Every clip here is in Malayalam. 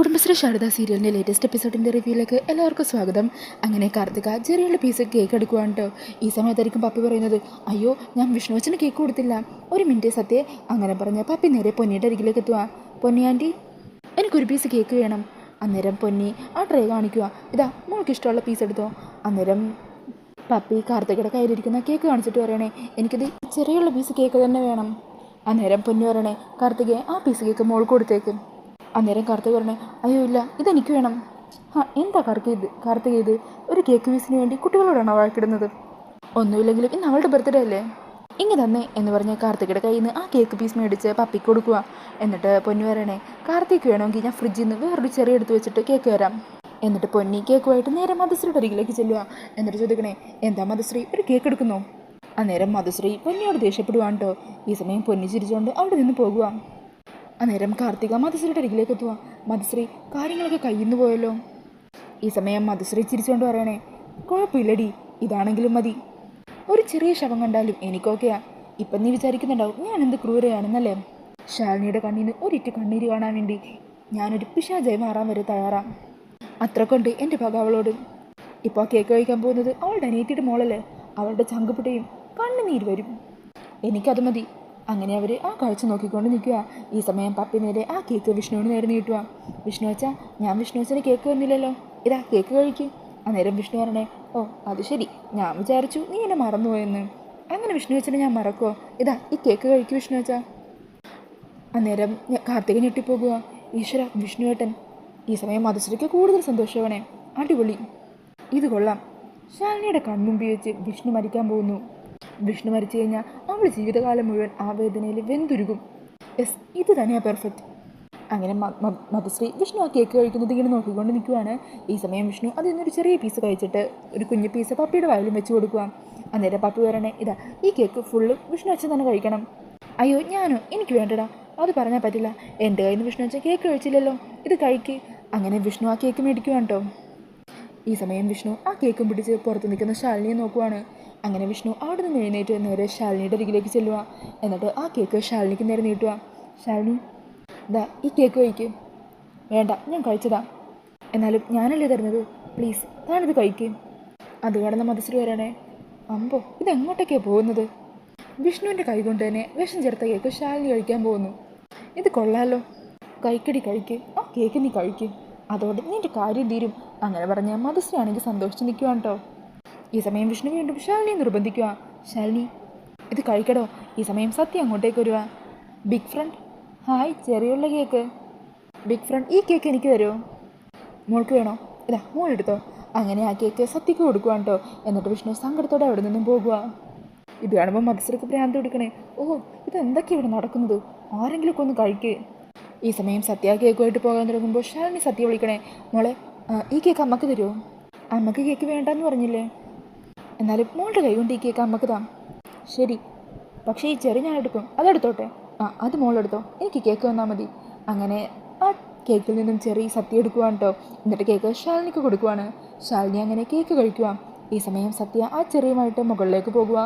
കുടുംബശ്രീ ശാരദ സീരിയലിന്റെ ലേറ്റസ്റ്റ് എപ്പിസോഡിന്റെ റിവ്യൂയിലേക്ക് എല്ലാവർക്കും സ്വാഗതം. അങ്ങനെ കാർത്തിക ചെറിയുള്ള പീസ് കേക്ക് എടുക്കുവാണ് കേട്ടോ ഈ സമയത്തായിരിക്കും പപ്പി പറയുന്നത് അയ്യോ ഞാൻ വിഷ്ണുവച്ചന് കേക്ക് കൊടുത്തില്ല. ഒരു മിനിറ്റ് സത്യ. അങ്ങനെ പറഞ്ഞ പപ്പി നേരെ പൊന്നിയുടെ അരികിലേക്ക് എത്തുക പൊന്നി എനിക്കൊരു പീസ് കേക്ക് വേണം. അന്നേരം പൊന്നി ആ ട്രേ കാണിക്കുക ഇതാ മോൾക്ക് ഇഷ്ടമുള്ള പീസ് എടുത്തോ. അന്നേരം പപ്പി കാർത്തികയുടെ കയ്യിലിരിക്കുന്ന കേക്ക് കാണിച്ചിട്ട് പറയണേ എനിക്കിത് ചെറിയുള്ള പീസ് കേക്ക് തന്നെ വേണം. അന്നേരം പൊന്നി പറയണേ കാർത്തികയെ ആ പീസ് കേക്ക് മോൾക്ക് കൊടുത്തേക്കും. അന്നേരം കാർത്തിക പറഞ്ഞു അയ്യോ ഇല്ല ഇതെനിക്ക് വേണം. ആ എന്താ കാർത്തിക ഇത്? ഇത് ഒരു കേക്ക് പീസിന് വേണ്ടി കുട്ടികളോടാണ് വഴക്കിടുന്നത്? ഒന്നുമില്ലെങ്കിലും ഇന്ന് അവളുടെ ബർത്ത്ഡേ അല്ലേ? ഇങ്ങ് തന്നെ എന്ന് പറഞ്ഞ് കാർത്തികയുടെ കയ്യിൽ നിന്ന് ആ കേക്ക് പീസ് മേടിച്ച് പപ്പിക്ക് കൊടുക്കുക. എന്നിട്ട് പൊന്നു വരണേ കാർത്തിക് വേണമെങ്കിൽ ഞാൻ ഫ്രിഡ്ജിൽ നിന്ന് വേറൊരു ചെറിയ എടുത്ത് വെച്ചിട്ട് കേക്ക് തരാം. എന്നിട്ട് പൊന്നി കേക്കുമായിട്ട് നേരെ മധുശ്രീയുടെ അരികിലേക്ക് ചെല്ലുക. എന്നിട്ട് ചോദിക്കണേ എന്താ മധുശ്രീ ഒരു കേക്ക് എടുക്കുന്നു? അന്നേരം മധുശ്രീ പൊന്നിയോട് ദേഷ്യപ്പെടുവാണ് കേട്ടോ ഈ സമയം പൊന്നി ചിരിച്ചുകൊണ്ട് അവിടെ നിന്ന് പോകുക അന്നേരം കാർത്തിക മധുശ്രീയുടെ അരികിലേക്ക് എത്തുക മധുശ്രീ കാര്യങ്ങളൊക്കെ കയ്യിന്ന് പോയല്ലോ. ഈ സമയം മധുശ്രീ ചിരിച്ചുകൊണ്ട് പറയണേ കുഴപ്പമില്ലടി ഇതാണെങ്കിലും മതി. ഒരു ചെറിയ ശവം കണ്ടാലും എനിക്കൊക്കെയാ. ഇപ്പം നീ വിചാരിക്കുന്നുണ്ടാവും ഞാൻ എന്ത് ക്രൂരയാണെന്നല്ലേ? ശാലിനിയുടെ കണ്ണിന് ഒരിറ്റ് കണ്ണീര് കാണാൻ വേണ്ടി ഞാനൊരു പിശാചായി മാറാൻ വരെ തയ്യാറാം. അത്രക്കൊണ്ട് എന്റെ പക അവളോട് ഇപ്പോൾ കേക്ക് കഴിക്കാൻ പോകുന്നത് അവളുടെ അനിയത്തിയുടെ മോളല്ലേ? അവളുടെ ചങ്കുപിട്ടയും കണ്ണുനീര് വരും. എനിക്കത് മതി. അങ്ങനെ അവർ ആ കാഴ്ച നോക്കിക്കൊണ്ട് നിൽക്കുക ഈ സമയം പപ്പി നേരെ ആ കേക്ക് വിഷ്ണുവിന് നേരെ നീട്ടുക വിഷ്ണു വെച്ചാൽ ഞാൻ വിഷ്ണു വെച്ചാൽ കേക്ക് വന്നില്ലല്ലോ ഇതാ കേക്ക് കഴിക്കും. അന്നേരം വിഷ്ണു പറഞ്ഞേ ഓ അത് ശരി. ഞാൻ വിചാരിച്ചു നീ എന്നെ മറന്നുപോയെന്ന്. അങ്ങനെ വിഷ്ണു വെച്ചിനെ ഞാൻ മറക്കുമോ ഇതാ ഈ കേക്ക് കഴിക്കും വിഷ്ണു വെച്ചാ അന്നേരം കാർത്തിക ഞെട്ടിപ്പോകുക ഈശ്വര വിഷ്ണുവേട്ടൻ ഈ സമയം മധുശ്രീക്ക് കൂടുതൽ സന്തോഷമാണേ അടിപൊളി. ഇത് കൊള്ളാം. ശാലിനിയുടെ കൺമുമ്പി വെച്ച് വിഷ്ണു മരിക്കാൻ പോകുന്നു. വിഷ്ണു മരിച്ചു കഴിഞ്ഞാൽ അവൾ ജീവിതകാലം മുഴുവൻ ആ വേദനയിൽ വെന്തുരുകും. യെസ് ഇത് തന്നെയാണ് പെർഫെക്റ്റ് അങ്ങനെ മധുശ്രീ വിഷ്ണു ആ കേക്ക് കഴിക്കുന്നത് ഇങ്ങനെ നോക്കിക്കൊണ്ട് നിൽക്കുവാണ്. ഈ സമയം വിഷ്ണു അതിൽ നിന്നൊരു ചെറിയ പീസ് കഴിച്ചിട്ട് ഒരു കുഞ്ഞു പീസ് പപ്പിയുടെ വായിലും വെച്ച് കൊടുക്കുക അന്നേരം പപ്പി വരണേ ഇതാ ഈ കേക്ക് ഫുള്ള് വിഷ്ണു അച്ഛൻ തന്നെ കഴിക്കണം. അയ്യോ ഞാനോ? എനിക്ക് വേണ്ടടാ. അത് പറഞ്ഞാൽ പറ്റില്ല. എന്റെ കയ്യിൽ നിന്ന് വിഷ്ണു അച്ഛൻ കേക്ക് കഴിച്ചില്ലല്ലോ. ഇത് കഴിക്ക്. അങ്ങനെ വിഷ്ണു ആ കേക്ക് മേടിക്കുവാണ് കേട്ടോ ഈ സമയം വിഷ്ണു ആ കേക്കും പിടിച്ച് പുറത്ത് നിൽക്കുന്ന ശാലിനിയെ നോക്കുവാണ്. അങ്ങനെ വിഷ്ണു അവിടെ നിന്ന് എഴുന്നേറ്റ് നേരെ ശാലിനിയുടെ അരികിലേക്ക് ചെല്ലുക എന്നിട്ട് ആ കേക്ക് ശാലിനിക്ക് നേരെ നീട്ടുക ശാലിനി ദാ ഈ കേക്ക് കഴിക്ക്. വേണ്ട ഞാൻ കഴിച്ചതാ. എന്നാലും ഞാനല്ലേ തരുന്നത്? പ്ലീസ് താനിത് കഴിക്ക്. അത് കാണുന്ന മതശ്രീ വരണേ. അമ്പോ ഇതെങ്ങോട്ടൊക്കെയാണ് പോകുന്നത്? വിഷ്ണുവിന്റെ കൈ കൊണ്ട് തന്നെ വിഷം ചേർത്ത കേക്ക് ശാലിനി കഴിക്കാൻ പോകുന്നു. ഇത് കൊള്ളാലോ. കൈക്കടി കഴിക്ക്. ആ കേക്ക് നീ കഴിക്ക്. അതോടെ നിന്റെ കാര്യം തീരും. അങ്ങനെ പറഞ്ഞ മതശ്രീ ആണെങ്കിൽ സന്തോഷിച്ച് നിൽക്കുവാണ് കേട്ടോ ഈ സമയം വിഷ്ണു വീണ്ടും ശാലിനിയെ നിർബന്ധിക്കുക. ശാലിനി ഇത് കഴിക്കടോ. ഈ സമയം സത്യം അങ്ങോട്ടേക്ക് വരുക ബിഗ് ഫ്രണ്ട് ഹായ് ചെറിയുള്ള കേക്ക്. ബിഗ് ഫ്രണ്ട് ഈ കേക്ക് എനിക്ക് തരുമോ മോൾക്ക് വേണോ? ഇതാ മോൾ എടുത്തോ. അങ്ങനെ ആ കേക്ക് സത്യക്ക് കൊടുക്കുവാണ് കേട്ടോ എന്നിട്ട് വിഷ്ണു സങ്കടത്തോടെ അവിടെ നിന്നും പോകുക ഇത് കാണുമ്പോൾ മത്സരക്ക് ഭ്രാന്ത് കൊടുക്കണേ. ഓ ഇത് എന്തൊക്കെയാണ് ഇവിടെ നടക്കുന്നത്? ആരെങ്കിലുമൊക്കെ ഒന്ന് കഴിക്കേ. ഈ സമയം സത്യ കേക്കുമായിട്ട് പോകാൻ തുടങ്ങുമ്പോൾ ശാലിനി സത്യ വിളിക്കണേ. മോളെ ഈ കേക്ക് അമ്മയ്ക്ക് തരുമോ അമ്മയ്ക്ക് കേക്ക് വേണ്ടെന്ന് പറഞ്ഞില്ലേ? എന്നാലും മോളുടെ കൈ കൊണ്ട് ഈ കേക്ക് അമ്മയ്ക്ക് താ. ശരി. പക്ഷേ ഈ ചെറിയ ഞാൻ എടുക്കും അതെടുത്തോട്ടെ. ആ അത് മോളെടുത്തോ. എനിക്ക് കേക്ക് തന്നാൽ മതി. അങ്ങനെ ആ കേക്കിൽ നിന്നും ചെറിയ സത്യ എടുക്കുവാണ് കേട്ടോ എന്നിട്ട് കേക്ക് ശാലിനിക്ക് കൊടുക്കുവാണ്. ശാലിനി അങ്ങനെ കേക്ക് കഴിക്കുക ഈ സമയം സത്യ ആ ചെറിയുമായിട്ട് മുകളിലേക്ക് പോകുക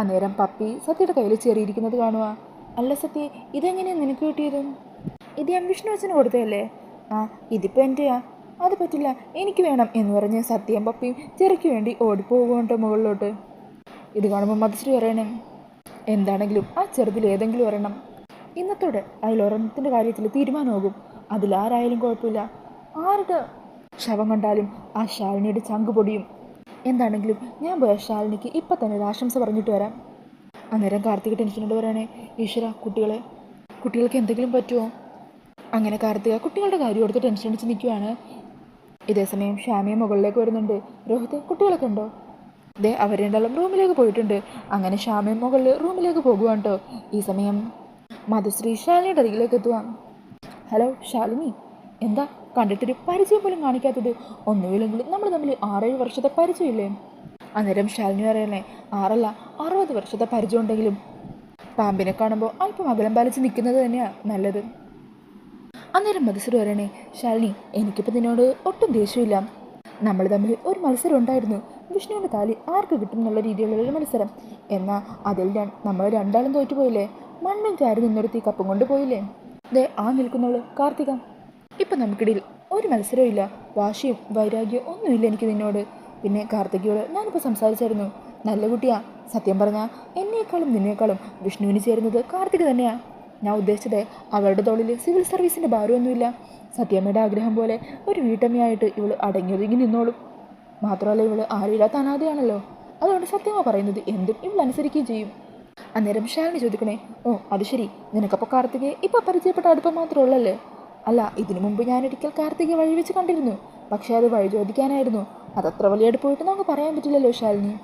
അന്നേരം പപ്പി സത്യയുടെ കയ്യിൽ ചെറിയിരിക്കുന്നത് കാണുക അല്ല സത്യ ഇതെങ്ങനെയാണ് നിനക്ക് കിട്ടിയത്? ഇത് ഞാൻ വിഷ്ണു അച്ഛന് കൊടുത്തതല്ലേ? ആ ഇതിപ്പോൾ എന്റെയാ അത് പറ്റില്ല എനിക്ക് വേണം എന്ന് പറഞ്ഞ് സത്യം പപ്പിയും ചെറുക്ക് വേണ്ടി ഓടിപ്പോകുകൊണ്ട് മുകളിലോട്ട്. ഇത് കാണുമ്പോൾ മധുശ്രീ പറയണേ എന്താണെങ്കിലും ആ ചെറുതിൽ ഏതെങ്കിലും ഒരെണ്ണം. ഇന്നത്തോടെ അതിലൊരെണ്ണത്തിന്റെ കാര്യത്തിൽ തീരുമാനമാകും. അതിലാരായാലും കുഴപ്പമില്ല. ആരുടെ ശവം കണ്ടാലും ആ ശാലിനിയുടെ ചങ്ക് പൊടിയും. എന്താണെങ്കിലും ഞാൻ പോയ ശാലിനിക്ക് ഇപ്പം തന്നെ ഒരു ആശംസ പറഞ്ഞിട്ട് വരാം. അന്നേരം കാർത്തിക ടെൻഷനോട് പറയണേ ഈശ്വര കുട്ടികളെ കുട്ടികൾക്ക് എന്തെങ്കിലും പറ്റുമോ? അങ്ങനെ കാർത്തിക കുട്ടികളുടെ കാര്യം ഓർത്ത് ടെൻഷൻ അടിച്ച് നിൽക്കുവാണ്. ഇതേസമയം ഷാമിയ മുകളിലേക്ക് വരുന്നുണ്ട്. രോഹിത് കുട്ടികളൊക്കെ ഉണ്ടോ? ദേ അവർ രണ്ടാളും റൂമിലേക്ക് പോയിട്ടുണ്ട്. അങ്ങനെ ഷാമിയ മുകളിൽ റൂമിലേക്ക് പോകുവാണ് കേട്ടോ ഈ സമയം മധുശ്രീ ശാലിനിയുടെ അരികിലേക്ക് എത്തുവാം. ഹലോ ശാലിനി. എന്താ കണ്ടിട്ടൊരു പരിചയം പോലും കാണിക്കാത്തത്? ഒന്നുമില്ലെങ്കിലും നമ്മൾ തമ്മിൽ ആറേഴ് വർഷത്തെ പരിചയമില്ലേ? അന്നേരം ശാലിനി പറയണേ ആറല്ല അറുപത് വർഷത്തെ പരിചയം ഉണ്ടെങ്കിലും പാമ്പിനെ കാണുമ്പോൾ അല്പം അകലം പാലിച്ച് നിൽക്കുന്നത് തന്നെയാണ് നല്ലത്. അന്നേരം മത്സരം പറയണേ ശാലിനി എനിക്കിപ്പോൾ നിന്നോട് ഒട്ടും ദേഷ്യമില്ല നമ്മൾ തമ്മിൽ ഒരു മത്സരം ഉണ്ടായിരുന്നു. വിഷ്ണുവിന്റെ താലി ആർക്ക് കിട്ടും എന്നുള്ള രീതിയിലുള്ള ഒരു മത്സരം. എന്നാൽ അതിൽ നമ്മൾ രണ്ടാളും തോറ്റുപോയില്ലേ മണ്ണും ചാരി നിന്നൊരുത്തി കപ്പും കൊണ്ട് പോയില്ലേ? ദേ ആ നിൽക്കുന്നുള്ളൂ കാർത്തിക. ഇപ്പം നമുക്കിടയിൽ ഒരു മത്സരവും ഇല്ല. വാശിയും വൈരാഗ്യവും ഒന്നുമില്ല എനിക്ക് നിന്നോട്. പിന്നെ കാർത്തികയോട് ഞാനിപ്പോൾ സംസാരിച്ചായിരുന്നു. നല്ല കുട്ടിയാ. സത്യം പറഞ്ഞാൽ എന്നേക്കാളും നിന്നേക്കാളും വിഷ്ണുവിന് ചേരുന്നത് കാർത്തിക തന്നെയാ. ഞാൻ ഉദ്ദേശിച്ചത് അവളുടെ തോളിൽ സിവിൽ സർവീസിന്റെ ഭാരമൊന്നുമില്ല. സത്യമ്മയുടെ ആഗ്രഹം പോലെ ഒരു വീട്ടമ്മയായിട്ട് ഇവൾ അടങ്ങിയൊതുങ്ങി നിന്നോളും. മാത്രമല്ല ഇവൾ ആരുമില്ലാത്ത അനാഥയാണല്ലോ. അതുകൊണ്ട് സത്യമ്മ പറയുന്നത് എന്തും ഇവൾ അനുസരിക്കുകയും ചെയ്യും. അന്നേരം ഷാലിനി ചോദിക്കണേ ഓ അത് ശരി. നിനക്കപ്പോൾ കാർത്തികയെ ഇപ്പോൾ പരിചയപ്പെട്ട അടുപ്പം മാത്രമേ ഉള്ളല്ലേ? അല്ല ഇതിനു മുമ്പ് ഞാനൊരിക്കൽ കാർത്തികയെ വഴി വെച്ച് കണ്ടിരുന്നു. പക്ഷേ അത് വഴി ചോദിക്കാനായിരുന്നു. അതത്ര വലിയ അടുപ്പായിട്ട് നമുക്ക് പറയാൻ പറ്റില്ലല്ലോ ശാലിനി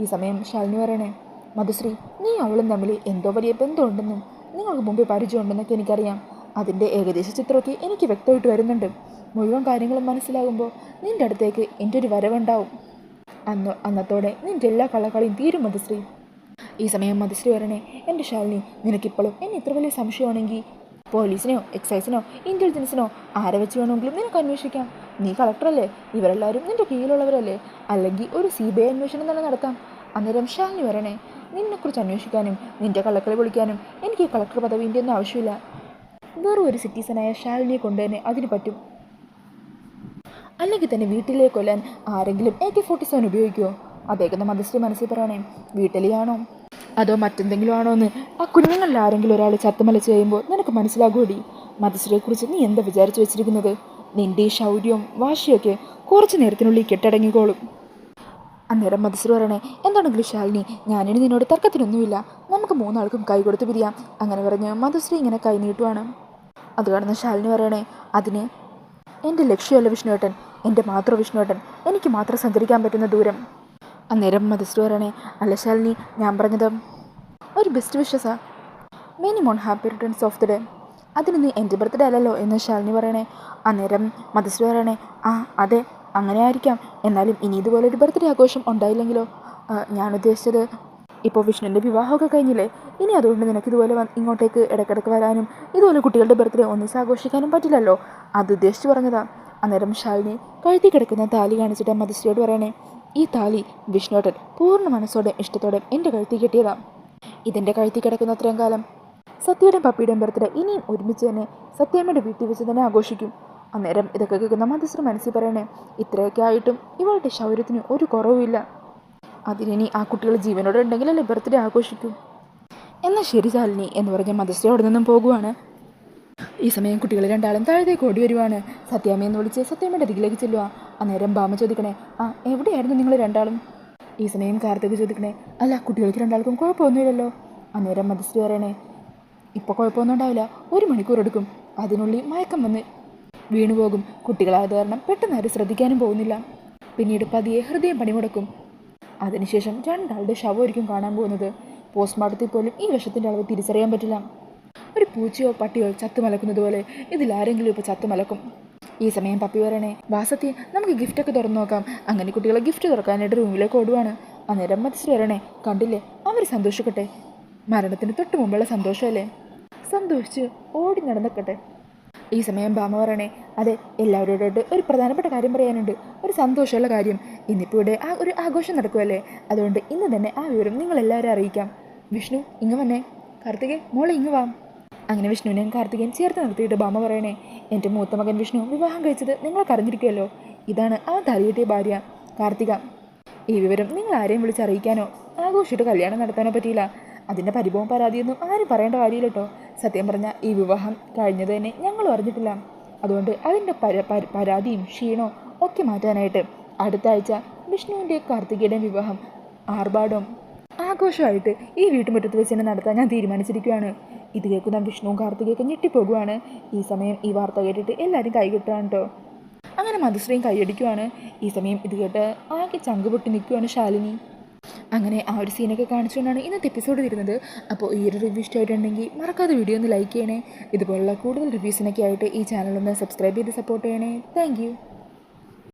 ഈ സമയം ശാലിനി പറയണേ മധുശ്രീ നീ അവളും തമ്മിൽ എന്തോ വലിയ ബന്ധമുണ്ടെന്നും നിങ്ങൾക്ക് മുമ്പേ പരിചയമുണ്ടെന്നൊക്കെ എനിക്കറിയാം. അതിന്റെ ഏകദേശ ചിത്രമൊക്കെ എനിക്ക് വ്യക്തമായിട്ട് വരുന്നുണ്ട്. മുഴുവൻ കാര്യങ്ങളും മനസ്സിലാകുമ്പോൾ നിന്റെ അടുത്തേക്ക് എന്റെ ഒരു വരവുണ്ടാവും. അന്ന് അന്നത്തോടെ നിന്റെ എല്ലാ കളകളിയും തീരും മധുശ്രീ. ഈ സമയം മധുശ്രീ വരണേ എന്റെ ശാലിനി നിനക്കിപ്പോഴും എന്നെ ഇത്ര വലിയ സംശയമാണെങ്കിൽ പോലീസിനോ എക്സൈസിനോ ഇന്റലിജൻസിനോ ആരെ വെച്ച് വേണമെങ്കിലും നിനക്ക് അന്വേഷിക്കാം. നീ കളക്ടറല്ലേ ഇവരെല്ലാവരും നിന്റെ കീഴിലുള്ളവരല്ലേ? അല്ലെങ്കിൽ ഒരു സി ബി ഐ അന്വേഷണം തന്നെ നടത്താം. അന്നേരം ശാലിനി വരണേ നിന്നെക്കുറിച്ച് അന്വേഷിക്കാനും നിന്റെ കള്ളക്കളി വിളിക്കാനും എനിക്ക് ഈ കളക്ടർ പദവിന്റെ ഒന്നും ആവശ്യമില്ല. വെറും ഒരു സിറ്റിസനായ ഷാലിനിയെ കൊണ്ട് തന്നെ അതിന് പറ്റും. അല്ലെങ്കിൽ തന്നെ വീട്ടിലേക്ക് കൊല്ലാൻ ആരെങ്കിലും എ കെ ഫോർട്ടി സെവൻ ഉപയോഗിക്കുമോ അദ്ദേഹം മതസ്ഥ മനസ്സിൽ പറയണേ വീട്ടിലെയാണോ അതോ മറ്റെന്തെങ്കിലും ആണോ എന്ന്? ആ കുഞ്ഞുങ്ങളിൽ ആരെങ്കിലും ഒരാൾ ചത്തുമലച്ച് കഴിയുമ്പോൾ നിനക്ക് മനസ്സിലാകൂടി മതശ്രീയെക്കുറിച്ച് നീ എന്താ വിചാരിച്ചു വെച്ചിരിക്കുന്നത്? നിന്റെ ഈ ശൗര്യവും വാശിയൊക്കെ കുറച്ച് നേരത്തിനുള്ളിൽ കെട്ടടങ്ങിക്കോളും. അന്നേരം മധുശ്രീ പറയണേ എന്താണെങ്കിലും ശാലിനി ഞാനിനി നിന്നോട് തർക്കത്തിനൊന്നുമില്ല. നമുക്ക് മൂന്നാൾക്കും കൈ കൊടുത്ത് പിരിയാം. അങ്ങനെ പറഞ്ഞ് മധുശ്രീ ഇങ്ങനെ കൈ നീട്ടുവാണ്. അത് കാണുന്ന ശാലിനി പറയണേ അതിന് എന്റെ ലക്ഷ്യമല്ല വിഷ്ണുവേട്ടൻ എന്റെ മാത്രം വിഷ്ണുവേട്ടൻ. എനിക്ക് മാത്രം സഞ്ചരിക്കാൻ പറ്റുന്ന ദൂരം. അന്നേരം മധുശ്രീ പറയണേ അല്ല ശാലിനി ഞാൻ പറഞ്ഞത് ഒരു best wishes many more happy returns of the day അതിന് നീ എന്റെ ബർത്ത്ഡേ അല്ലല്ലോ എന്ന് ശാലിനി പറയണേ. അന്നേരം മധുശ്രീ പറയണേ ആ അതെ. അങ്ങനെ ആയിരിക്കാം എന്നാലും ഇനി ഇതുപോലെ ഒരു ബർത്ത്ഡേ ആഘോഷം ഉണ്ടായില്ലെങ്കിലോ? ഞാൻ ഉദ്ദേശിച്ചത് ഇപ്പോൾ വിഷ്ണുവിന്റെ വിവാഹമൊക്കെ കഴിഞ്ഞില്ലേ? ഇനി അതുകൊണ്ട് നിനക്ക് ഇതുപോലെ ഇങ്ങോട്ടേക്ക് ഇടയ്ക്കിടയ്ക്ക് വരാനും ഇതുപോലെ കുട്ടികളുടെ ബർത്ത്ഡേ ഒന്നിച്ച് ആഘോഷിക്കാനും പറ്റില്ലല്ലോ? അത് ഉദ്ദേശിച്ച് പറഞ്ഞതാ. അന്നേരം ശാലിനി കഴുത്തി കിടക്കുന്ന താലി കാണിച്ചിട്ട് മധുശ്രീയോട് പറയണേ ഈ താലി വിഷ്ണുട്ടൻ പൂർണ മനസ്സോടെ ഇഷ്ടത്തോടെ എന്റെ കഴുത്തി കിട്ടിയതാ. ഇതിന്റെ കഴുത്തി കിടക്കുന്ന അത്രയും കാലം സത്യയുടെയും പപ്പിയുടെയും ബർത്ത്ഡേ ഇനിയും ഒരുമിച്ച് തന്നെ സത്യമ്മയുടെ വീട്ടിൽ വെച്ച് തന്നെ ആഘോഷിക്കും. അന്നേരം ഇതൊക്കെ കേൾക്കുന്ന മധുശ്രീ മനസ്സിൽ പറയണേ ഇത്രയൊക്കെ ആയിട്ടും ഇവളുടെ ശൗര്യത്തിന് ഒരു കുറവുമില്ല. അതിനി ആ കുട്ടികൾ ജീവനോടെ ഉണ്ടെങ്കിലല്ലേ ബർത്ത്ഡേ ആഘോഷിക്കൂ. എന്നാൽ ശരി ശാലിനി എന്ന് പറഞ്ഞ മധുശ്രീ അവിടെ നിന്നും പോകുവാണ്. ഈ സമയം കുട്ടികൾ രണ്ടാളും താഴത്തേക്ക് ഓടി വരുവാണ്. സത്യാമ്മയെന്ന് വിളിച്ച് സത്യാമ്മയുടെ അരികിലേക്ക് ചെല്ലുക അന്നേരം ബാമ ചോദിക്കണേ ആ എവിടെയായിരുന്നു നിങ്ങൾ രണ്ടാളും? ഈ സമയം കാർത്തിക് ചോദിക്കണേ അല്ല കുട്ടികൾക്ക് രണ്ടാൾക്കും കുഴപ്പമൊന്നുമില്ലല്ലോ. അന്നേരം മധുശ്രീ പറയണേ ഇപ്പോൾ കുഴപ്പമൊന്നും ഉണ്ടാവില്ല. ഒരു മണിക്കൂർ എടുക്കും. അതിനുള്ളിൽ മയക്കം വന്ന് വീണുപോകും. കുട്ടികളായത് കാരണം പെട്ടെന്ന് ആരും ശ്രദ്ധിക്കാനും പോകുന്നില്ല. പിന്നീട് പതിയെ ഹൃദയം പണിമുടക്കും. അതിനുശേഷം രണ്ടാളുടെ ശവമായിരിക്കും കാണാൻ പോകുന്നത്. പോസ്റ്റ്മോർട്ടത്തിൽ പോലും ഈ വിഷത്തിന്റെ അളവ് തിരിച്ചറിയാൻ പറ്റില്ല. ഒരു പൂച്ചയോ പട്ടിയോ ചത്തു മലക്കുന്നത് പോലെ ഇതിലാരെങ്കിലും ഇപ്പോൾ ചത്തു മലക്കും. ഈ സമയം പപ്പി പറയണേ വാസത്തി നമുക്ക് ഗിഫ്റ്റൊക്കെ തുറന്നു നോക്കാം. അങ്ങനെ കുട്ടികളെ ഗിഫ്റ്റ് തുറക്കാനായിട്ട് റൂമിലേക്ക് ഓടുവാണ്. അന്നേരം മത്സരം വരണേ കണ്ടില്ലേ അവർ സന്തോഷിക്കട്ടെ. മരണത്തിന് തൊട്ട് മുമ്പുള്ള സന്തോഷമല്ലേ? സന്തോഷിച്ച് ഓടി നടന്നക്കട്ടെ. ഈ സമയം ബാമ പറയണേ അതെ എല്ലാവരോടോട്ട് ഒരു പ്രധാനപ്പെട്ട കാര്യം പറയാനുണ്ട്. ഒരു സന്തോഷമുള്ള കാര്യം. ഇന്നിപ്പോൾ ഇവിടെ ആ ഒരു ആഘോഷം നടക്കുമല്ലേ അതുകൊണ്ട് ഇന്ന് തന്നെ ആ വിവരം നിങ്ങളെല്ലാവരും അറിയിക്കാം. വിഷ്ണു ഇങ്ങ് വന്നേ. കാർത്തികേ മോളെ ഇങ്ങ് വാം. അങ്ങനെ വിഷ്ണുവിനെയും കാർത്തികയും ചേർത്ത് നിർത്തിയിട്ട് ബാമ പറയണേ എന്റെ മൂത്ത മകൻ വിഷ്ണു വിവാഹം കഴിച്ചത് നിങ്ങൾ അറിഞ്ഞിരിക്കുമല്ലോ ഇതാണ് ആ തലയിട്ടിയ ഭാര്യ. കാർത്തിക ഈ വിവരം നിങ്ങൾ ആരെയും വിളിച്ചറിയിക്കാനോ? ആഘോഷിച്ചിട്ട് കല്യാണം നടത്താനോ പറ്റിയില്ല. അതിന്റെ പരിഭവം പരാതിയൊന്നും ആരും പറയേണ്ട കാര്യമില്ല കേട്ടോ സത്യം പറഞ്ഞാൽ ഈ വിവാഹം കഴിഞ്ഞത് തന്നെ ഞങ്ങളും അറിഞ്ഞിട്ടില്ല. അതുകൊണ്ട് അതിന്റെ പര പര- പരാതിയും ക്ഷീണവും ഒക്കെ മാറ്റാനായിട്ട് അടുത്ത ആഴ്ച വിഷ്ണുവിന്റെ കാർത്തികയുടെ വിവാഹം ആർഭാടവും ആഘോഷമായിട്ട് ഈ വീട്ടുമുറ്റത്ത് വെച്ച് തന്നെ നടത്താൻ ഞാൻ തീരുമാനിച്ചിരിക്കുകയാണ്. ഇത് കേൾക്കുന്ന വിഷ്ണുവും കാർത്തികയൊക്കെ ഞെട്ടിപ്പോകുവാണ്. ഈ സമയം ഈ വാർത്ത കേട്ടിട്ട് എല്ലാവരും കൈകിട്ടുകയാണ് കേട്ടോ. അങ്ങനെ മധുശ്രീയും കൈയടിക്കുവാണ്. ഈ സമയം ഇത് കേട്ട് ആകെ ചങ്ക് പൊട്ടി നിൽക്കുവാണ് ശാലിനി. അങ്ങനെ ആ ഒരു സീനൊക്കെ കാണിച്ചുകൊണ്ടാണ് ഇന്നത്തെ എപ്പിസോഡ് വരുന്നത്. അപ്പോൾ ഈ ഒരു റിവ്യൂ ഇഷ്ടമായിട്ടുണ്ടെങ്കിൽ മറക്കാതെ വീഡിയോ ഒന്ന് ലൈക്ക് ചെയ്യണേ. ഇതുപോലുള്ള കൂടുതൽ റിവ്യൂസിനൊക്കെ ആയിട്ട് ഈ ചാനലൊന്ന് സബ്സ്ക്രൈബ് ചെയ്ത് സപ്പോർട്ട് ചെയ്യണേ. താങ്ക്